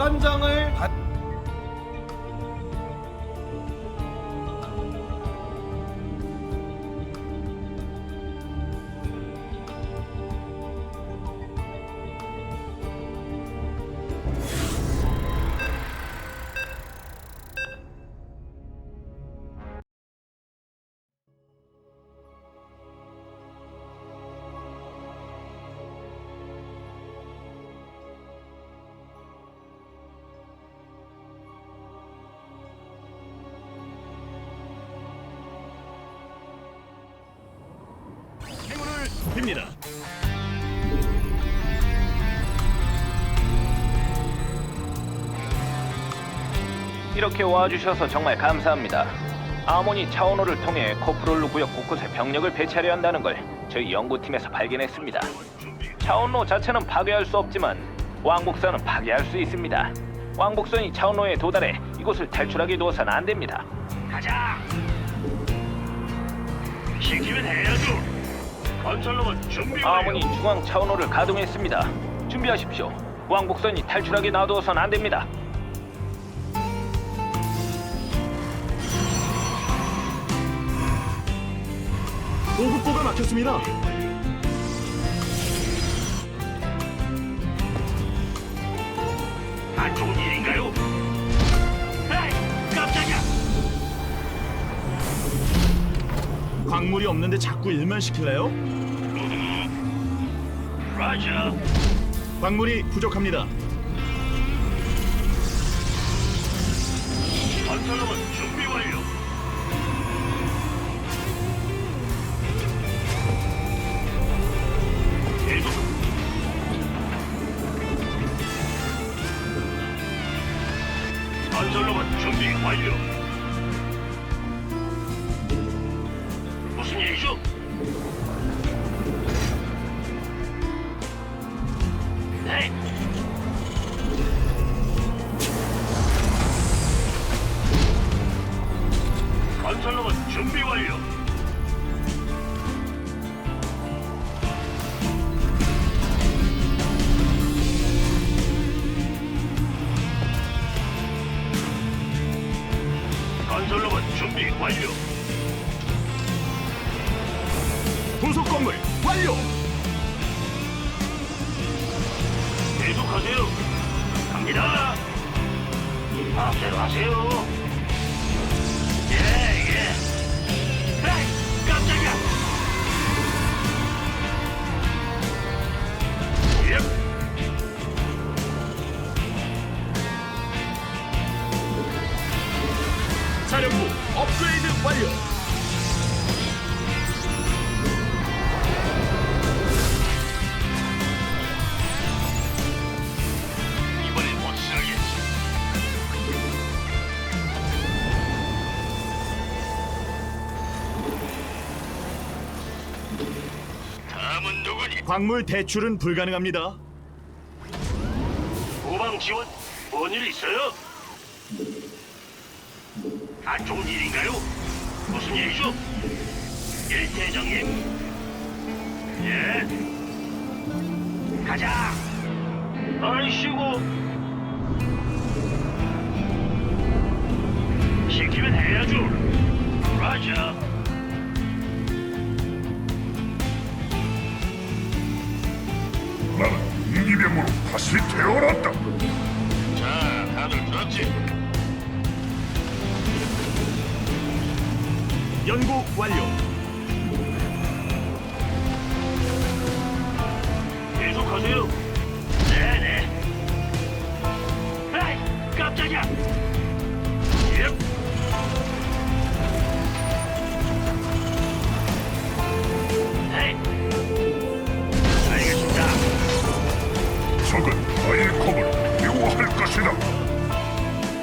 정관장을 행운을 빕니다. 이렇게 와주셔서 정말 감사합니다. 아모니 차원호를 통해 코프롤루 구역 곳곳에 병력을 배치하려 한다는 걸 저희 연구팀에서 발견했습니다. 차원로 자체는 파괴할 수 없지만 왕복선은 파괴할 수 있습니다. 왕복선이 차원로에 도달해 이곳을 탈출하게 두어서는 안 됩니다. 가자. 시키면 해야죠. 건설로만 준비 아모니 중앙 차원호를 가동했습니다. 준비하십시오. 왕복선이 탈출하게 놔두어서는 안 됩니다. 보급고가 막혔습니다. 광물이 없는데 자꾸 일만 시킬래요? 라자. 광물이 부족합니다. 건설로만 준비 완료. 계속. 건설로만 준비 완료. 부속 건물 완료. 계속하세요. 갑니다. 마음대로 하세요. 예, 예. 광물 대출은 불가능합니다. 후방 지원 뭔 일 있어요? 안 좋은 일인가요? 무슨 일이죠? 일대장님. 예. 가자. 아이씨고. 시키면 해야죠. 라자. 나는 인기병으로 다시 태어났다. 자, 다들 들었지? 연구 완료. 계속하세요. 네네. 에이, 깜짝이야. 적은 아이컵을 미워할 것이다.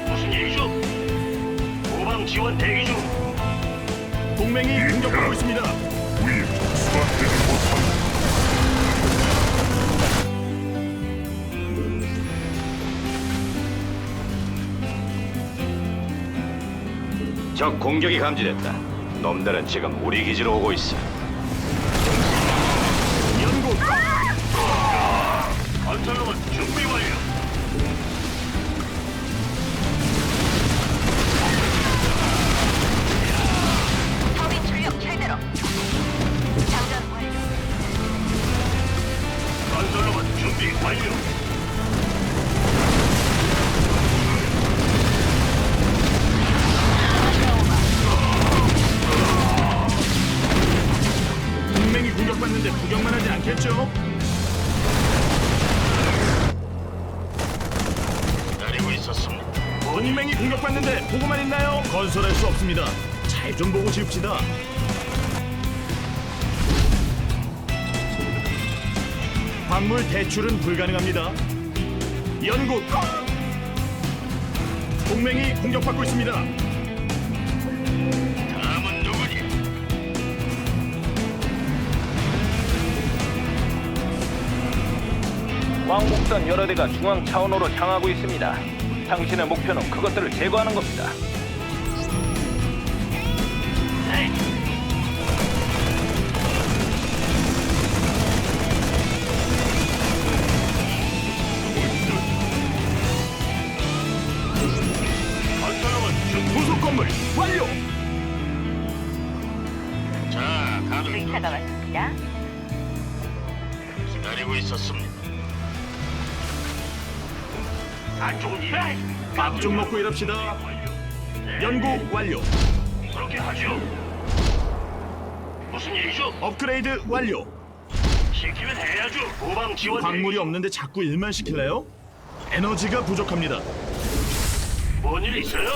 무슨 일이죠? 후방 지원 대기 중. 동맹이 공격받고 있습니다. 우리 복수한테는 못한다. 적 공격이 감지됐다. 놈들은 지금 우리 기지로 오고 있어. 준비 완료. 동맹이 공격받는데 구경만 하지 않겠죠? 기다리고 있었습니다. 동맹이 공격받는데 보고만 있나요? 건설할 수 없습니다. 잘 좀 보고 싶시다. 광물 대출은 불가능합니다. 연구 동맹이 공격받고 있습니다. 다음은 누구니? 왕복선 여러 대가 중앙 차원호로 향하고 있습니다. 당신의 목표는 그것들을 제거하는 겁니다. 안 좋은 일. 밥 좀 먹고 일합시다. 연구 완료. 그렇게 하죠. 무슨 일이죠? 업그레이드 완료. 시키면 해야죠. 후방 지원. 광물이 없는데 자꾸 일만 시킬래요? 에너지가 부족합니다. 뭔일 있어요?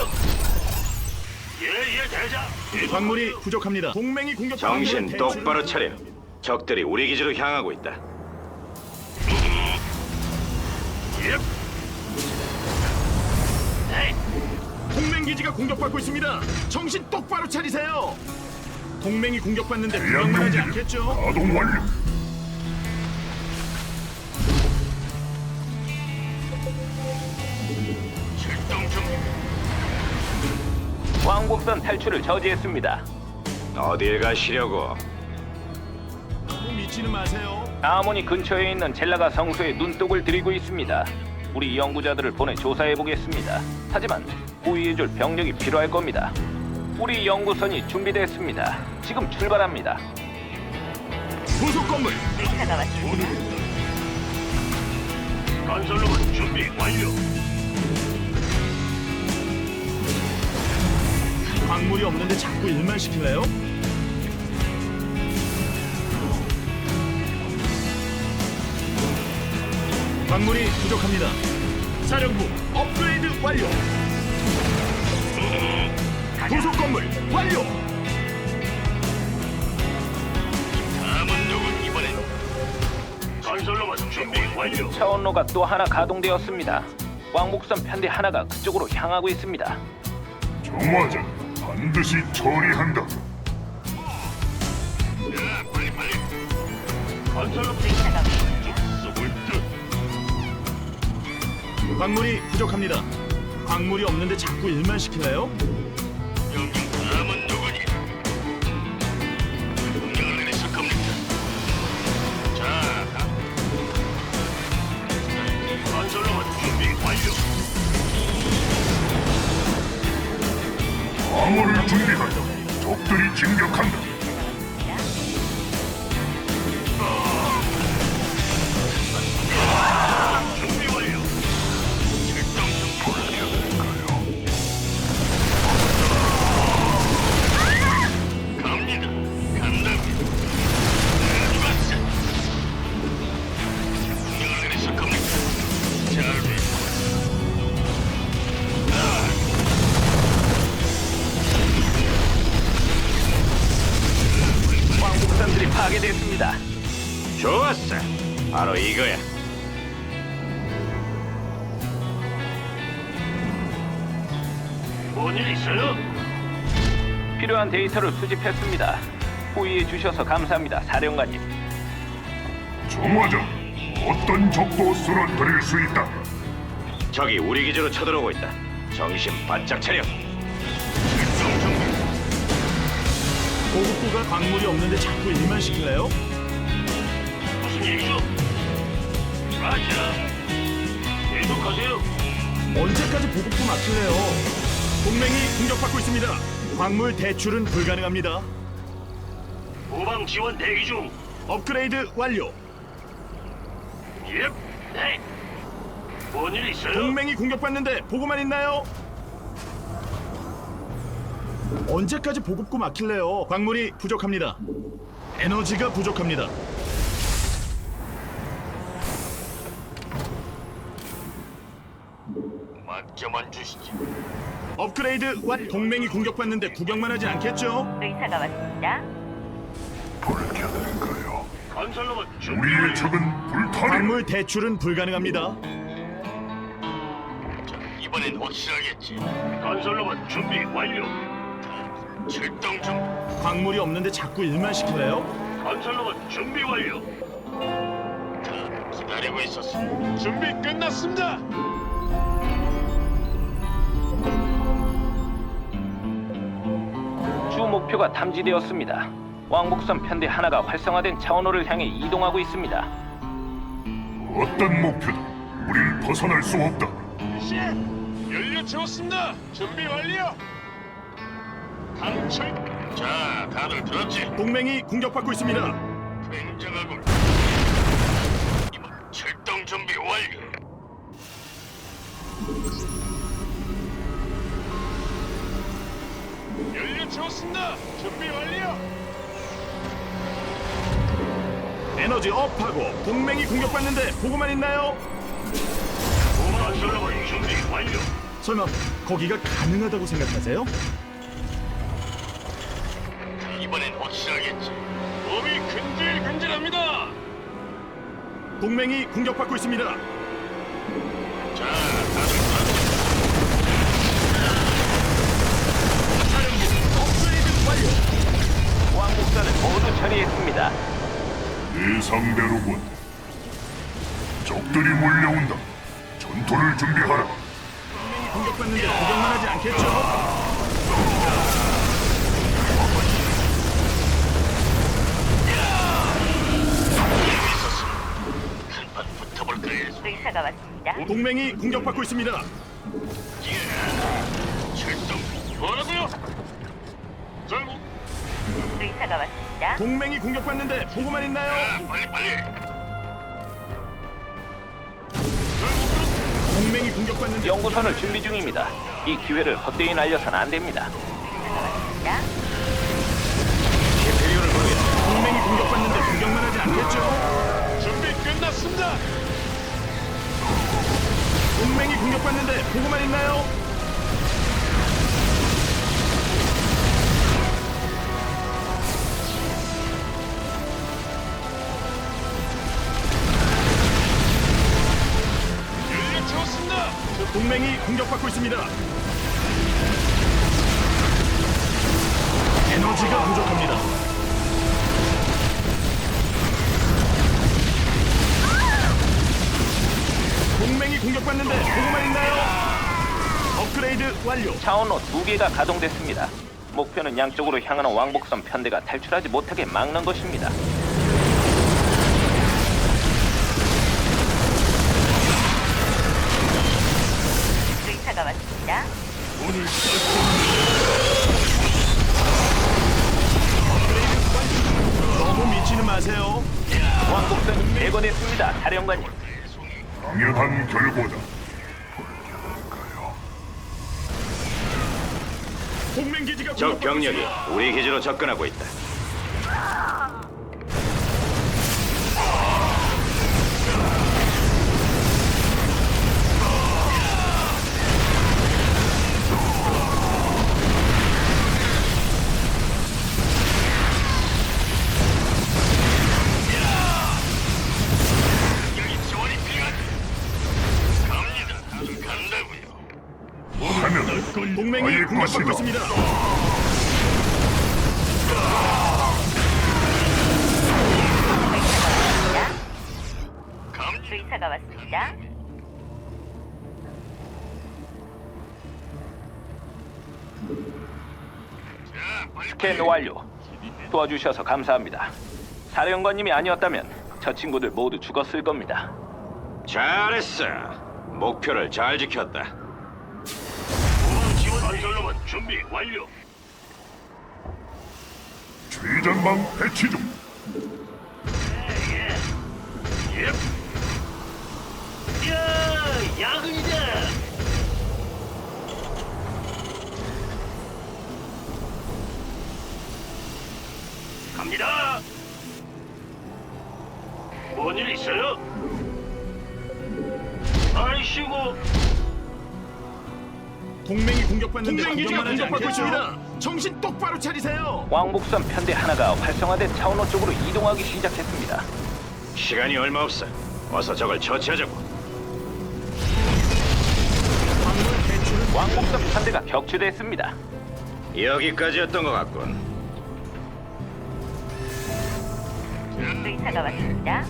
예예 대장. 광물이 부족합니다. 동맹이 공격. 정신 똑바로 차려. 적들이 우리 기지로 향하고 있다. 예. 기지가 공격받고 있습니다. 정신 똑바로 차리세요. 동맹이 공격받는데 구경만 하지 대한민국이 않겠죠? 가동 완료. 출동 중. 왕복선 탈출을 저지했습니다. 어딜 가시려고? 너무 미치는 마세요. 아모니 근처에 있는 젤라가 성소에 눈독을 들이고 있습니다. 우리 연구자들을 보내 조사해 보겠습니다. 하지만 호위해줄 병력이 필요할 겁니다. 우리 연구선이 준비됐습니다. 지금 출발합니다. 부속 건물 의사가 왔습니다. 건설로만 준비 완료. 광물이 없는데 자꾸 일만 시킬래요? 광물이 부족합니다. 사령부 업그레이드 완료. 부속 건물 완료. 다음은 누군 이번엔? 건설로만 준비 완료. 차원로가 또 하나 가동되었습니다. 왕복선 편대 하나가 그쪽으로 향하고 있습니다. 정화자 반드시 처리한다. 자, 빨리 빨리. 건설로 의사가 광물이 부족합니다. 광물이 없는데 자꾸 일만 시킬래요? 명령 다음은 누구니? 명령을 내리실 겁니까? 자, 가. 건설로만 준비 완료. 방어를 준비한다. 적들이 진격한다. 데이터를 수집했습니다. 호의해 주셔서 감사합니다, 사령관님. 정화자 어떤 적도 쓰러뜨릴 수 있다. 적이 우리 기지로 쳐들어오고 있다. 정신 바짝 차려. 보급구가 광물이 없는데 자꾸 일만 시킬래요? 무슨 일이죠? 라자. 계속하세요. 언제까지 보급구 막힐래요? 동맹이 공격받고 있습니다. 광물 대출은 불가능합니다. 후방 지원 대기 중. 업그레이드 완료. 예. 네. 뭔일 있어요? 동맹이 공격받는데 보고만 있나요? 언제까지 보급구 막힐래요? 광물이 부족합니다. 에너지가 부족합니다. 맡겨만 주시지. 업그레이드 완 동맹이 공격받는데 구경만 하지 않겠죠? 의사가 왔습니다. 불켜드릴까요? 건설로봇 준비 우리의. 적은 불타리. 광물 대출은 불가능합니다. 이번엔 확실하겠지. 건설로봇 준비 완료. 출동 중. 광물이 없는데 자꾸 일만 시켜요? 건설로봇 준비 완료. 기다리고 있었어. 준비 끝났습니다. 목표가 탐지되었습니다. 왕복선 편대 하나가 활성화된 차원호를 향해 이동하고 있습니다. 어떤 목표도 우릴 벗어날 수 없다. 시 연료 채웠습니다. 준비 완료. 당철. 자, 다들 들었지? 동맹이 공격받고 있습니다. 굉장하군. 채웠습니다. 준비 완료. 에너지 업하고 동맹이 공격받는데 보고만 있나요? 건설로봇 준비 완료. 설마 거기가 가능하다고 생각하세요? 이번엔 확실하겠지. 몸이 근질근질합니다. 동맹이 공격받고 있습니다. 자, 다들 왕복선을 모두 처리했습니다. 예상대로군. 적들이 몰려온다. 전투를 준비하라. 동맹이 공격받는데 구경만 하지 않겠죠? 의사가 왔습니다. 동맹이 공격받고 있습니다. 의사가 왔습니다. 동맹이 공격받는데 보고만 있나요? 자, 빨리 빨리. 동맹이 공격받는데 연구선을 준비 중입니다. 이 기회를 헛되이 날려선 안 됩니다. 왔습니다. 동맹이 공격받는데 구경만 하지 않겠죠? 준비 끝났습니다. 동맹이 공격받는데 보고만 있나요? 공격받고 있습니다. 에너지가 부족합니다. 동맹이 공격받는데 보고만 있나요? 업그레이드 완료. 차원호 두 개가 가동됐습니다. 목표는 양쪽으로 향하는 왕복선 편대가 탈출하지 못하게 막는 것입니다. 병력이. 우리 기지로 접근하고 있다. 여기 지원이 필요한. 갑니다. 다들 간다고요. 하면 동맹이 공격받고. 있습니다. 갑니다. 자, 빨리 스캔 완료. 도와주셔서 감사합니다. 사령관님이 아니었다면 저 친구들 모두 죽었을 겁니다. 잘했어. 목표를 잘 지켰다. 지원 건설로봇 준비 완료. 최전방 배치 중. 예. 야, 야근이다. 갑니다. 뭔 일 있어요? 아이씨고. 동맹이 공격받는데 동맹 기지가 공격만 하지 공격받고 않겠죠? 정신 똑바로 차리세요. 왕복선 편대 하나가 활성화된 차원호 쪽으로 이동하기 시작했습니다. 시간이 얼마 없어. 어서 저걸 처치하자고. 왕복선 편대가 격추됐습니다. 여기까지였던 것 같군. 의사가 왔습니다.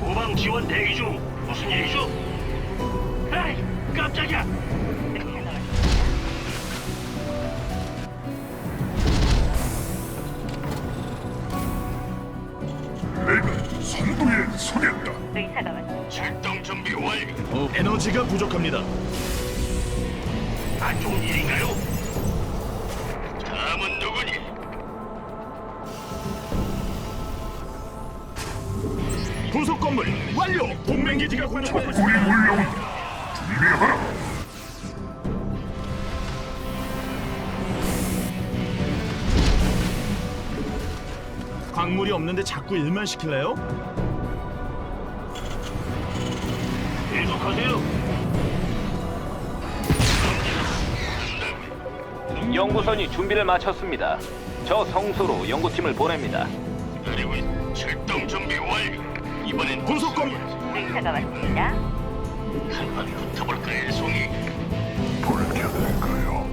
후방 지원 대기 중. 무슨 일이죠? 에이, 깜짝이야. 의사가 왔습니다. 내가 선두에 서겠다. 의사가 왔습니다. 출동 준비 완료. 에너지가 부족합니다. 안 좋은 일인가요? 다음은 누구니? 부속 건물 완료. 동맹 기지가 공격받고 적군이 있습니다. 몰려온다. 준비하라. 광물이 없는데 자꾸 일만 시킬래요? 연구선이 준비를 마쳤습니다. 저 성소로 연구팀을 보냅니다. 그리고 출동 준비 완료. 이번엔 부속 건물 의사가 왔습니다. 한판 붙어볼까, 송이. 불켜낼까요?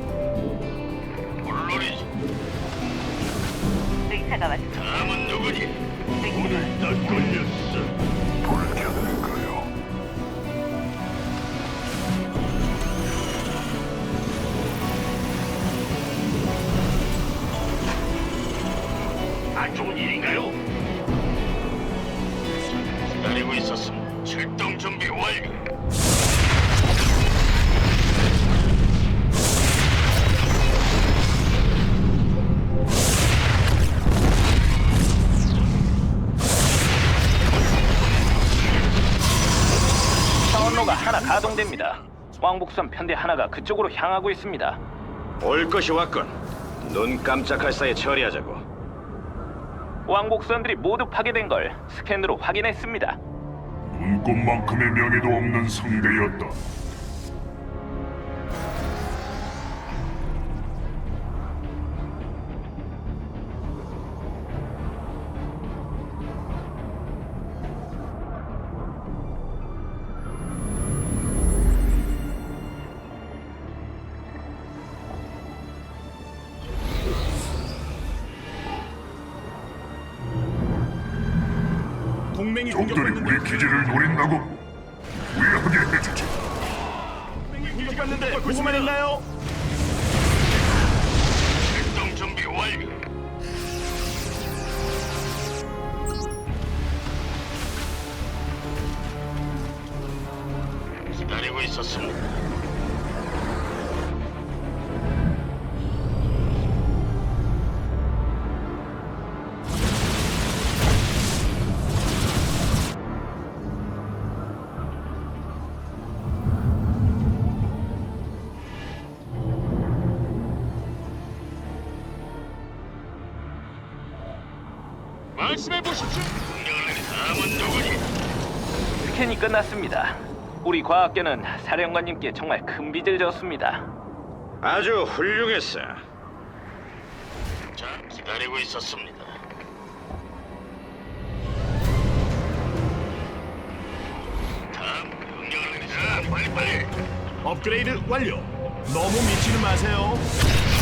물론이지. 의사가 왔습니다. 다음은 누구니? 의사가 딱 걸렸어. 왕복선 편대 하나가 그쪽으로 향하고 있습니다. 올 것이 왔군. 눈 깜짝할 사이에 처리하자고. 왕복선들이 모두 파괴된 걸 스캔으로 확인했습니다. 눈꽃만큼의 명예도 없는 상대였다. 동맹이 적들이 공격받는데 우리 기지를 노린다고 후회하게 해주지. 동맹이 공격받는데 보고만 있나요? 말씀해 보십시오. 다음은 누구니? 스캔이 끝났습니다. 우리 과학계는 사령관님께 정말 큰 빚을 졌습니다. 아주 훌륭했어. 자, 기다리고 있었습니다. 다음 명령을 내리자. 빨리 빨리. 업그레이드 완료. 너무 미치는 마세요.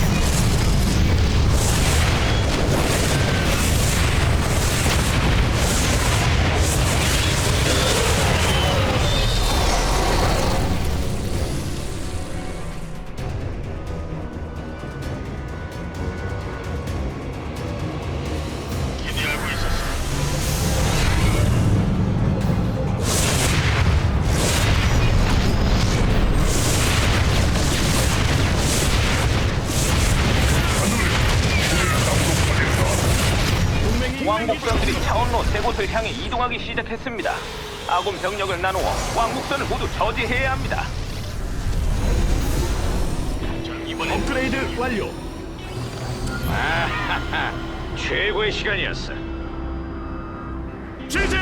왕복선들이 차원로 세 곳을 향해 이동하기 시작했습니다. 아군 병력을 나누어 왕복선을 모두 저지해야 합니다. 업그레이드 완료. 아하하. 최고의 시간이었어. 제재